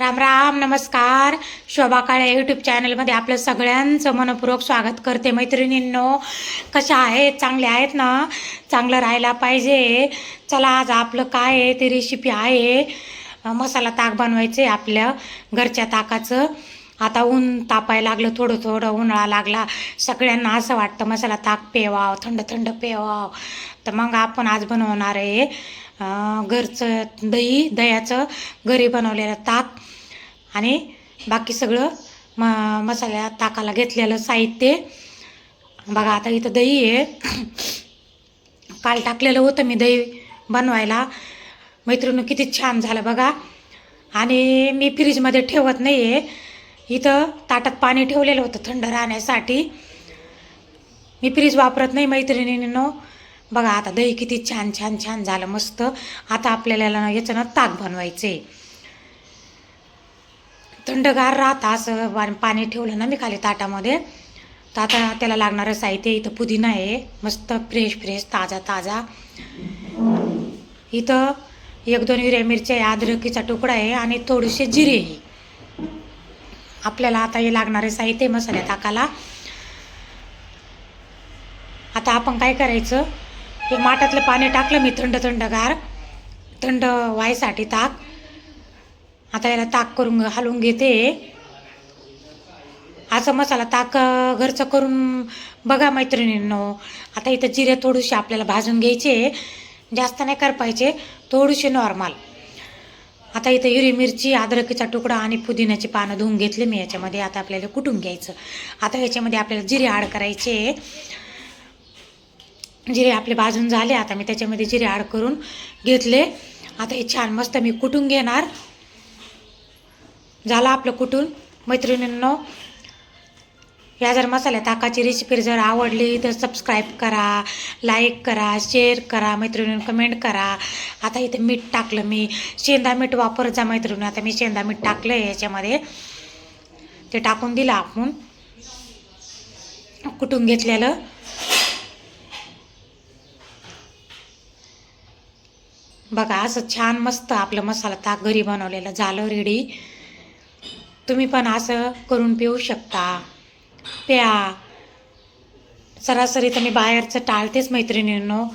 राम राम नमस्कार. शोभा काळे यूट्यूब चॅनलमध्ये आपलं सगळ्यांचं मनपूर्वक स्वागत करते मैत्रिणींनो. कशा आहेत? चांगल्या आहेत ना? चांगलं राहायला पाहिजे. चला आज आपलं काय आहे ते रेसिपी आहे. मसाला ताक बनवायचं आहे आपल्या घरच्या ताकाचं. आता ऊन तापायला लागलं थोडं थोडं उन्हाळा लागला. सगळ्यांना असं वाटतं मसाला ताक पेवाव थंड थंड पेवाव. तर मग आपण आज बनवणार आहे घरचं दही दह्याचं घरी बनवलेलं ताक. आणि बाकी सगळं म मसाल्या ताकाला घेतलेलं साहित्य. बघा आता इथं दही आहे. काल टाकलेलं होतं मी दही बनवायला. मैत्रिणी किती छान झालं बघा. आणि मी फ्रीजमध्ये ठेवत नाही आहे इथं ताटात पाणी ठेवलेलं होतं थंड राहण्यासाठी. मी फ्रीज वापरत नाही मैत्रिणींनो. बघा आता दही किती छान छान छान झालं मस्त. आता आपल्याला ना याचं ना ताक बनवायचं आहे थंडगार राहतं असं पाणी ठेवलं ना मी खाली ताटामध्ये. तर आता त्याला लागणारं साहित्य इथं पुदिना आहे मस्त फ्रेश फ्रेश ताजा ताजा. इथं एक दोन हिरव्या मिरच्या आहे अद्रकीचा तुकडा आहे आणि थोडेसे जिरे आहे. आपल्याला आता हे लागणारे साहित्य आहे मसाल्या ताकाला. आता आपण काय करायचं? हे माठातलं पाणी टाकलं मी थंड थंडगार. थंड व्हायसाठी ताक. आता याला ताक करून हलवून घेते. असं मसाला ताक घरचं करून बघा मैत्रिणींनो. आता इथं जिरे थोडेसे आपल्याला भाजून घ्यायचे. जास्त नाही कर पाहिजे थोडेसे नॉर्मल आता इथं हिरवी मिरची अद्रकीचा तुकडा आणि पुदिन्याची पानं धुवून घेतले मी. याच्यामध्ये आता आपल्याला कुटून घ्यायचं. आता याच्यामध्ये आपल्याला जिरे आड करायचे. जिरे आपले भाजून झाले. आता मी त्याच्यामध्ये जिरे आड करून घेतले. आता हे छान मस्त मी कुटून घेणार. झालं आपलं कुठून? मैत्रिणींनो या जर मसाल्या ताकाची रेसिपी जर आवडली तर सबस्क्राईब करा लाईक करा शेअर करा मैत्रिणींनी कमेंट करा. आता इथे मीठ टाकलं मी. शेंदा मीठ वापरत जा मैत्रिणी आता मी शेंदा मीठ टाकलं आहे याच्यामध्ये. ते टाकून दिलं आपण. कुटून घेतलेलं. बघा असं छान मस्त आपलं मसाला ताक घरी बनवलेलं झालं रेडी तुम्ही पण असं करून पिऊ शकता. प्या. सरासरी तर मी बाहेरचं टाळतेच मैत्रिणींनो.